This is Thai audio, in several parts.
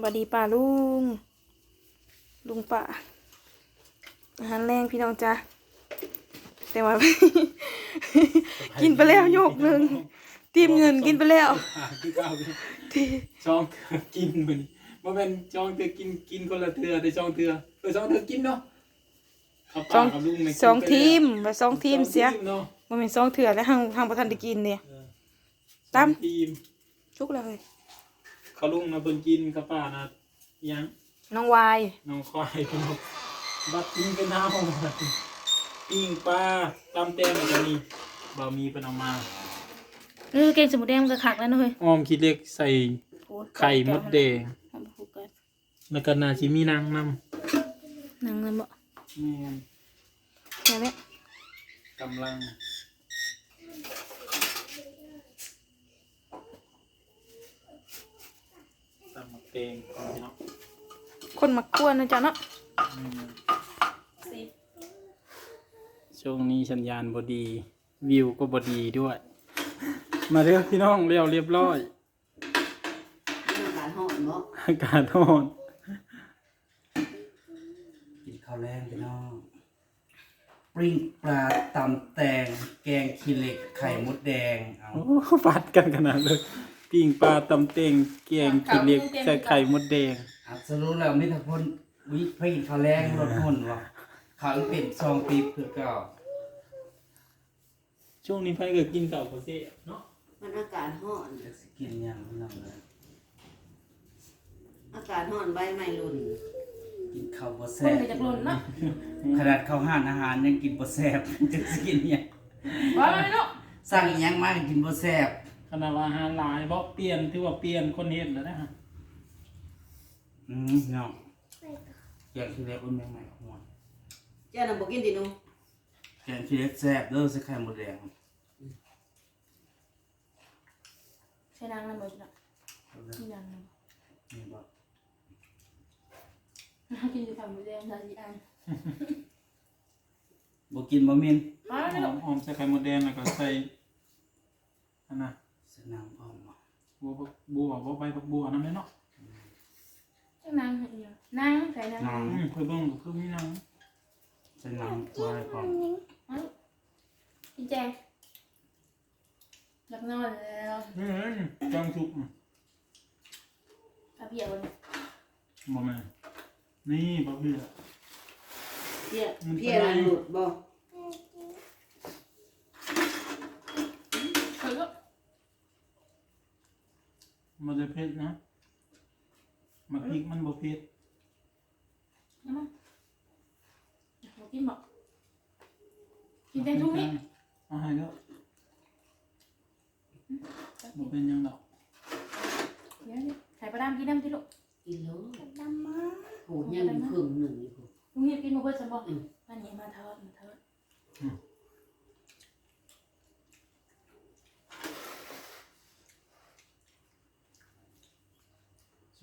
บดีป่าลุง ลุงป่าอาหารแรงพี่น้องจ้าแต่ว่า กินไปแล้วโยกหนึ่งทีมเงินกินไปแล้วอ่าคือเก่าเลยที่ช่องเถื่อกินมันบ่แม่นช่องเถื่อกินกินคนละเถื่อแต่ช่องเถื่อเออช่องเถื่อกินเนาะข้าวสปลาองกับลุงเนี่ยสองกินไปทีมแล้วว่าสองทีมเสียสองเนาะมันเป็นสองเถื่อแล้วห้างห้างประทันได้กินเนี่ยเออตามสองทีมชุกเลย เขาลุงนะเพิ่นกินข้าวปลานะอิหยังน้องวาย น้องควายพี่น้องบัดกินเป็นน้ำปิ้งปลาตำแต้มแล้วก็นี่บะหมี่เพิ่นเอามาเออเก่งสมุนแดงมันก็ขักแล้วนะเฮ้ยอ้อมคิดเล็กใส่ไข่มดแดงแล้วก็นาชิมีนางนนางนั่นบ่ำแม่น แค่นี้ กำลัง ตำหมักเตงก่อนพี่น้องคนมักกวนนะจ๊ะเนาะอืมช่วงนี้สัญญาณบดี วิวก็บดีด้วย มาเรียกพี่น้องเรียวเรียบร้อยการห่อนเนาะอากาศร้อนกินข้าวแรงพี่น้องปริงปลาตำแตง แกงขี้เหล็กไข่มดแดงเอาโอ้ฟัดกันขนาดเลย ปิ้งปลาตำเตงแกงขี้เหล็กใส่ไข่มดแดงอัสรู้แล้วมิตรพลวิพริงข้าวแรงลดหุ่นวะขาวเป็นซองปีบคือเก่าช่วงนี้ไพ่ก็กินเก่าก็เซ่เนาะมันอากาศร้อน จะสิกินหยังพี่น้องเลยอากาศร้อนใบไม้หล่นกินข้าวบ่คแซ่นบไปจากหล่นเนาะขนาดข้าวห้านอาหารยังกินบ่แซ่บจะสิกินหยังว่าไปเนาะสั่งอิหยังมาก็กินบ่แซ่บ ขนาดว่าอาหารหลายเพราะเปลี่ยนถือว่าเปลี่ยนคนเฮ็ดแล้วนะฮะอืมพี่น้องแกงขี้เหล็กอุ่นยังไงหัวเจ้าน่ะบ่กินดิหนูแกงขี้เหล็กแซ่บเด้อใส่ไข่มดแดงใช่นางนั่นบ่จ๊ะนี่นางนั่นนี่บ่กินอยู่ฝั่งมือแดงซาจีอันบ่กินบ่มินมาหแล้วอมหอมใส่ไข่มดแดงแล้วก็ใส่อันน่ะ สนามอ้อมบ่บัวผักบัวบัวใบผักบัวนั่นแหละเนาะจังนางเห็นอยู่นางใส่นางน้องอืมเพื่อเบิ่งก็คือมีหนังสนามควายพร้อมเอาพี่แจงหลับนอนแล้วนี่เอ้ยจังสุกอะพาเบียร์วันนี้บ่แม่นนี่บ่เพื่อเพี้ยเพี้ยอะไรหลุดบ่ เคยก็ มันจะเผ็ดนะมาพริกมันบ่เผ็ดน้ำมันเอากินบ่กินแต่ทุกนี้เอาให้แล้วบ่เป็นหยังดอกเดี๋ยวนี่ใส่ปลาดามกินน้ำที่ลูกกินแล้วดำมาโหยังอยู่ครึ่งหนึ่งอยู่ ลุงเฮียกินมาเบิดสมบ่อันนี้มาทอดมาทอด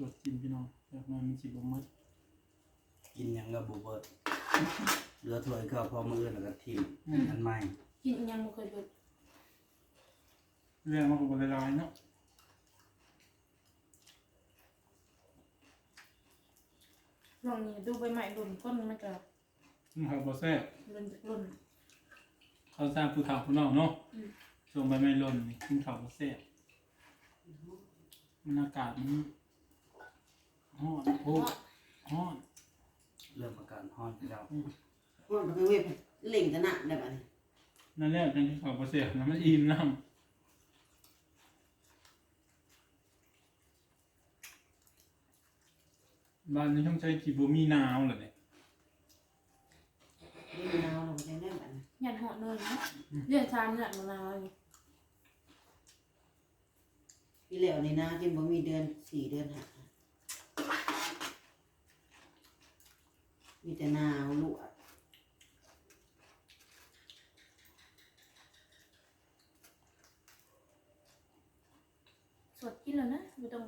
สวดกินพี่น้องแบบนั้นมันสิบ่หมดกินหยังก็บ่เบิดเหลือถ้วยก็พอมื้อแล้วก็ทิ้งอันใหม่กินอีหยังบ่เคยเบิดเรื่องมันก็บ่ได้หลายเนาะลองนี่ดูใบไม้หล่นก้นมันก็มันก็บ่แซ่บหล่นจากหล่น เขาสร้างผู้เฒ่าผู้น้องเนาะอืม ช่วงใบไม้หล่นนี่กินข้าวบ่แซ่บมันอากาศมัน ร้อนโอ้ร้อนเรื่องประกันฮ้อนพี่น้องร้อนคือเว้ยเล่งกันน่ะได้บัดนี้นั่นแหละจังที่เขาบ่แซ่บนะมันอิ่มน้ำบ้านนี้ต้องใช้กี่บ่มีหนาวเหรอเนี่ยนี่มะนาวเราจะได้บัดนี้ยันเหาะเนินนะเดือนชามเนี่ยมะนาวนี่พี่แล้วนี่นะจนบ่มีเดือนสี่เดือนห้า มีแต่หนาวลวดสดกินแล้วนะไม่ต้อง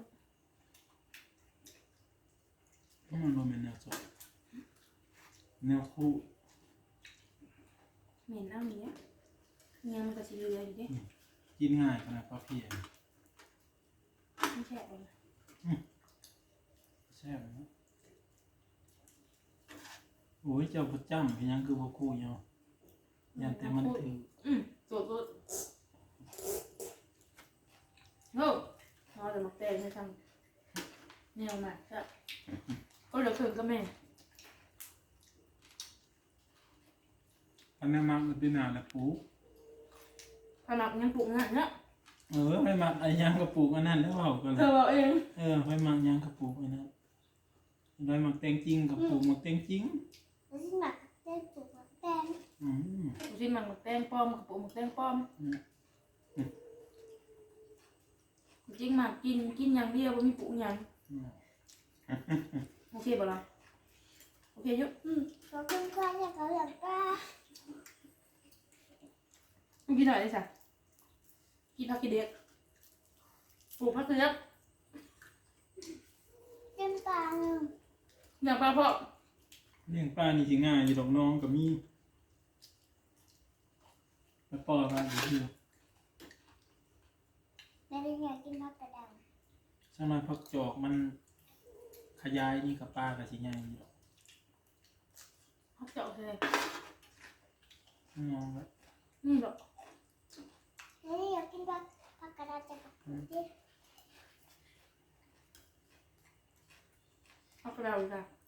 เพราะมันบ่แม่นแนวสดแนวคู่เหม็นเอาเนี้ยยังมันก็สิเหลืออยู่เด้กินง่ายขนาดปลาเพียนไม่แช่เลยแซ่บเนาะ โอ้ยเจ้าประจำเป็นหยังคือบ่คู่เนาะยันแต่มันถึงอืมสดสดโอ้เราจะมาแตงให้ทำเนี่ยมาครับก็เหลือเพิ่งก็แม่อันนั้นมักมันเป็นหน้าละปูขนาดยังปลูกงานเนาะเออไปมักไอ้หยังกระปุกอันนั้นแล้วเว้ากันเธอบอกเองเออไปมักหยังกระปุกอันนั้นไปมักแตงจริงกระปุกมักแตงจริง รู้สึกหนักเต้นจุกหนักแต้นอืมดูสิมันหมึกแป้งป้อมกับปูหมึกแป้งป้อมจริงมากกินกินอย่างเดียวบ่มีปูอย่างอืมโอเคบ่ล่ะโอเคอยู่อืมขอบคุณค่ะอยากเอาอยากได้มึงกินหน่อยได้จ้ะกินผักกินเด็กปลูกผักเสียบเต็มตาหนึ่งอยากปลาเพาะ เลี้ยงปลานี่สิง่ายอยู่ดอกน้องกับมีแล้วปอปลาอยู่ที่แม่ได้อยากกินนกกระดังสำหรับพักจอกมันขยายนี่กับปลากับสิง่ายอยู่ดอกพักเจาะเลยน้องละนี่หรอกนี่อยากกินนกพักกระดาจ้ะพักกระดาจ้ะ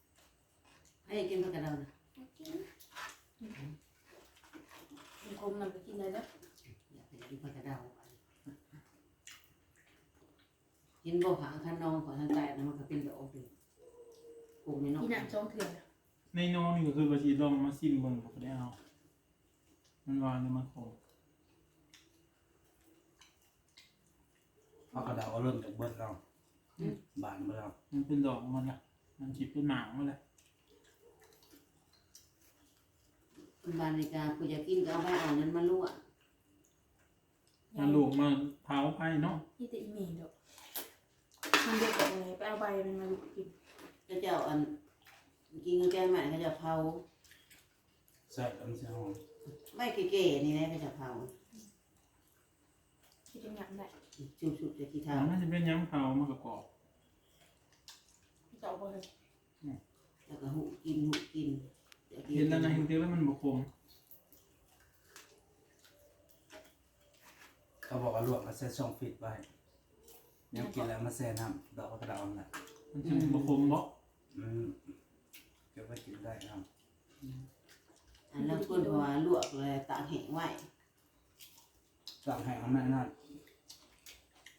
ให้กินผักกระเดานะ我跟มันคมนำไปกินได้แล้วอยากไปกินผักกระเดากินบ่หางคันนองของทางใต้นะมันก็เป็นดอกเลยปลูกในนอกกินน้ำจองเถื่อนในน้องนี่ก็คือว่าสิลองมาซิมเบิ่งก็ได้เอามันหวานหรือมันขมเอากระดาษเอาเริ่มจากเบิดเราบานเบิดเรามันเป็นดอกมันละมันสิเป็นหมากมันละ บ้านในกาผู้อยากกินก็เอาไปเอานั้นมาลวกมันลูกมาเผาไผ่เนาะนี่แต่อีเมลดอกมันเด็กบอกเลยไปเอาใบมันมาดูกินก็จะเอาอันกินกับแกงใหม่ก็จะเผาใส่แล้วมันจะหอมไม่เก๋ๆนี่นะก็จะเผาที่จะหยับได้ชุบๆจะกี่ถาเท้ามมันจะเป็นหยังเผามันก็กรอบที่จะเอาไปเลยแล้วก็หุกินหุกินดี๋ยวกิ เห็นแล้วนะเห็นเดียวแล้วมันบ่ขมเขาบอกว่าลวกแล้วใส่ช่องฟิตไว้ยังกินแล้วมาแซ่น้ำดอกกระดาษเอาน่ะมันจะบ่ขมบ่มันเก็บไว้กินได้ครับอันนั้นคนเพราะว่าลวกเลยตากแห้งไว้สั่งให้เอาแม่นั่น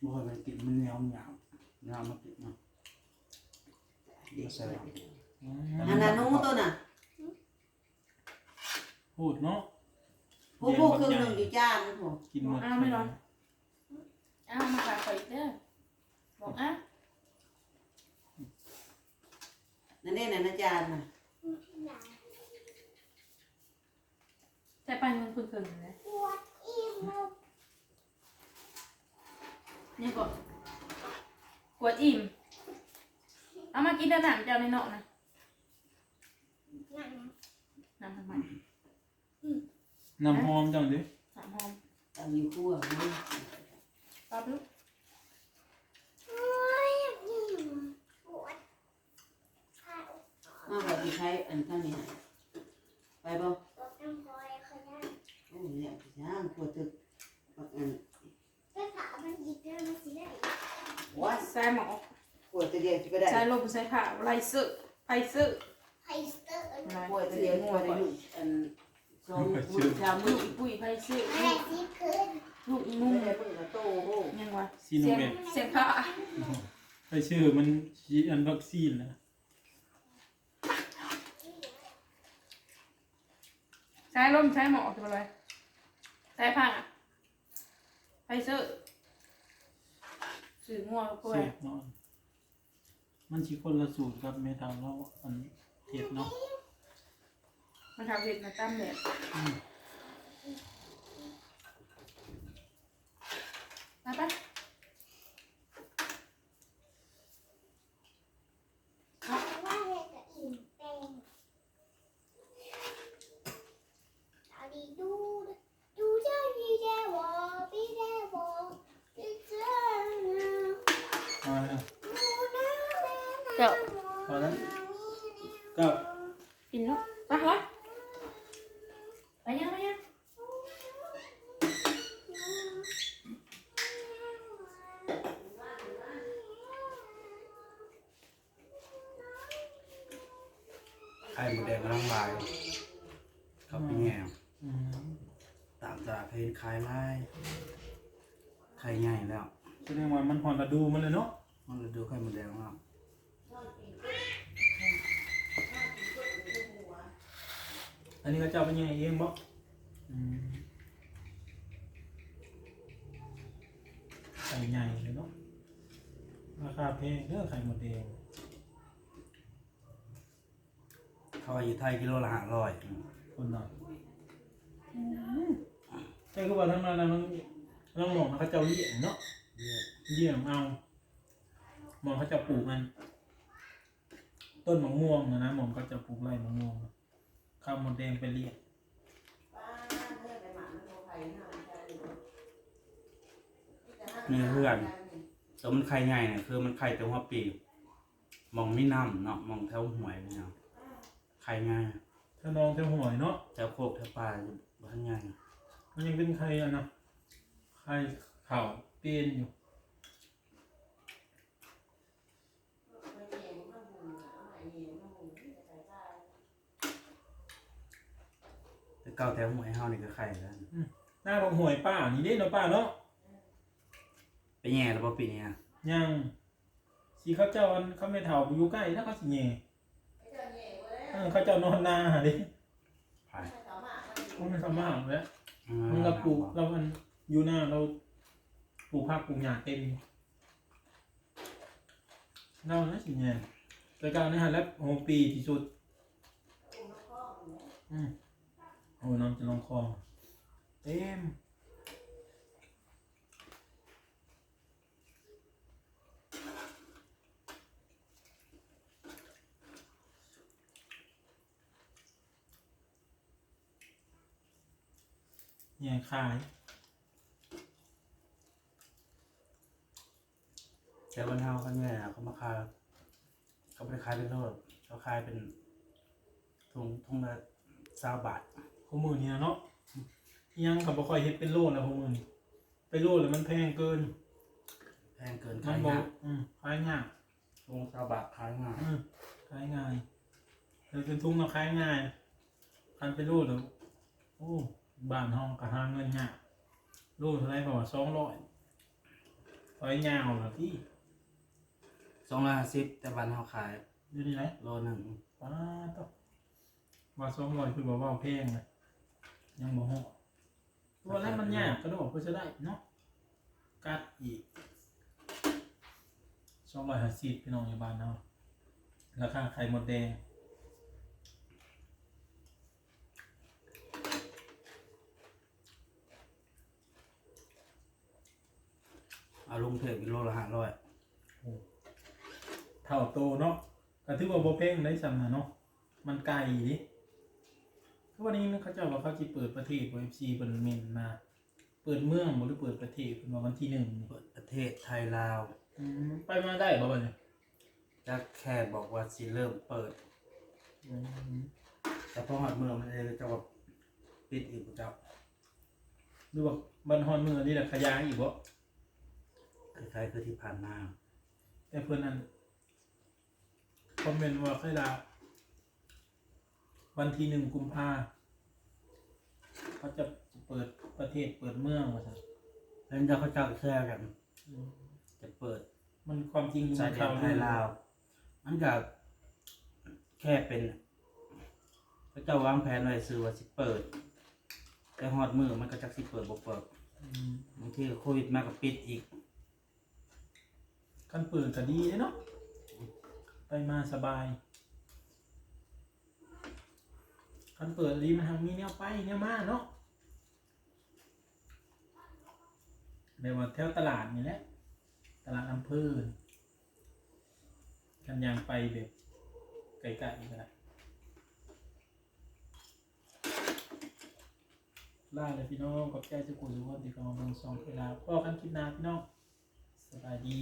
บ่ให้มันกินมันเหนียวหยาบหยาบมันกินเนาะเด็กใส่ อืม อันนั้นนู้ตัวน่ะ พูดเนาะผู้ผู้ครึ่งหนึ่งอยู่จ้าไม่พกินหมดอ้าวไม่ร้อนอ้าวมาฝากข่อยอีกเด้อบอกอะาวนั่นเองนะนจานน่ะใส่ปันมันคุณเกินเลยนี่ก่อนกวดอิ่ม เอามากินด้านหนังเจ้าในเนาะนะหนังทำไม น้ำหอมจังดิน้ำหอมตำอยู่คู่กับนี่ปั๊บลูกมาบอกพี่ใช้อันเท่านี้ไปบ่โอ้ยเนี่ยพี่ย่างปวดตึกปักอันว่าใส่หมอปวดตะเดียวจะไปได้ใส่ลมใส่ผ้าไรซึกไปซึกไปซึกปวดตะเดียวหัวได้ลูกอัน สองปุ๋ยสามมืออีปุ๋ยไปซื้อลูกงุงแม่ปุ๋ยก็โตโยังวะซโนเวคเสียงพราไปชื่อมันฉีดอันวัคซีนนะใช้ร่มใช้หมอกจะไปเลยใช้ผ้าไปซื้อซื้องัวกล้วเอนมันชีคนละสูตรกับเมทางเราอันเทียบเนาะ มันทำเห็ดมาตั้มแบบมาปะพอแล้วก็ามตลาดเพนขายไล่ไข่ใหญ่แล้วแสดงว่ามันหอนระดูมันเลยเนาะมันเลยดูไข่มดแดงมากอันนี้ก็เจ้าเป็นยังไงเองบ่อืมไข่ใหญ่เลยเนาะราคาแพงเด้อไข่หมดแดงเขาว่าอยู่ไทยกิโลละห้าร้อยคนหน่อย ใช่คือว่าทั้งนั้นนะน้องน้องหมองเขาเจ้าเลี้ยงเนาะเยอะเลี้ยงเอาหมองเขาจะปลูกมัน ต้นมะม่วงนะนะหมองเขาจะปลูกไร่มะม่วงข้าวหมดแดงไปเลี้ยงมีเพื่อนแต่มันไข่ใหญ่เนี่ยคือมันไข่แต่หัวปีกมองไม่น้ำเนาะมองแถวหวยเนี่ยไข่ง่ายถ้าน้องจะหวยเนาะแถวโคกแถวป่าอยู่บ้านใหญ่ มันยังเป็นไข่อะนะไข่เข่าเปลี่ยนอยู่แต่เก่าแถวหวยเฮานี่ก็ไข่แล้วหน้าของหวยป้านี่เด้เนาะป้าเนาะไปแง่แล้วป่ปีนี้ยังสีเขาเจ้าอันเขาไม่เท่าไปอยู่ใกล้แล้วเขาสิแย่เออเขาเจ้านอนนาหาดิไผ่เขาไม่สามารถแล้ว มันก็ปลูกเรามันอยู่หน้าเราปลูกผักปลูกหญ้าเต็มเรานะสิแย่แต่การนี้ฮะแล้วโอ้ปีที่สุดอืมโอ้ยน้องจะลองคอเต็ม แย่ขาย แต่บ้านเฮาเขาเนี่ยเขามาขายเขาไม่ได้ขายเป็นโลดเขาขายเป็นถุงถุงละสามบาทข้อมือนี่นะเนาะอิหยังกับบ่ค่อยเฮ็ดเป็นโลแล้วข้อมือนี่ไปโลแล้วมันแพงเกิน แพงเกินมัขานยบ่ง่ายอืมขายยากถุงสามบาทขายง่ายอืมขายง่ายเลยเป็นทุ่งเราขายง่ายคันไปโลแล้วโอ้ บ้านเฮาก็หาเงินยากโลเท่าไหร่บ่ว่า200ขายยาวล่ะพี่สองร้อยห้าสิบแต่บ้านเฮาขายอยู่นี่ไหนโลหนึ่งป้าตอว่า200คือบ่ว่าแพงนะยังบ่ฮอดตัวนั้นมันยากกระโดดเพื่อจะได้เนาะกัดอีกสองร้อยห้าสิบพี่น้องอยู่บ้านเราราคาไข่มดแดง เอาลุงเทพกิโลละห้าร้อยเท่าโตเนาะก็ถือว่าโบเพ่งได้สำนะเนาะมันไกลดิทุกวันนี้เขาเจ้าว่าเขาจะเปิดประเทศเอฟซีเปิดเมนมา เปิดเมืองบ่หรือเปิดประเทศเป็นว่าวันที่หนึ่งเปิดประเทศไทยลาวอืมไปมาได้บ่บ่เนี่ยจักแค่บอกว่าสิเริ่มเปิด อืมแต่พอหอดเมืองมันเลยจะแบบปิดอีกเจ้าหรือว่าบันฮอนเมืองนี่แหละขยายอีกบ่ คล้ายๆคือที่ผ่านมาแต่เพื่อนนั้นคอมเมนต์ว่าเคยลาวันที่หนึ่งกุมภาเขาจะเปิดประเทศเปิดเมืองว่าสันแล้วเจ้าเขาเจ้าแค่กัน จะเปิดมันความจริงสายแดนไทยลาวมันก็แค่เป็นพระเจ้าวางแผนไว้ซื้อว่าสิเปิด แต่หอดมือมันก็จักสิเปิดบ่เปิดอืมบางทีก็โควิดมาก็ปิดอีก คันเปิดก็ดีเลยเนาะไปมาสบายคันเปิดดีมันทางมีแนวไปแนวมาเนาะแบบว่าแถวตลาดนี่แหละตลาดอำเภอกันยางไปแบบไกลๆก็ได้ล่าเลยพี่น้องขอบใจทุกคนทุกคนที่เข้ามาเบิ่งซองเวลาพ่อกันคลิปหน้าพี่น้องสบายดี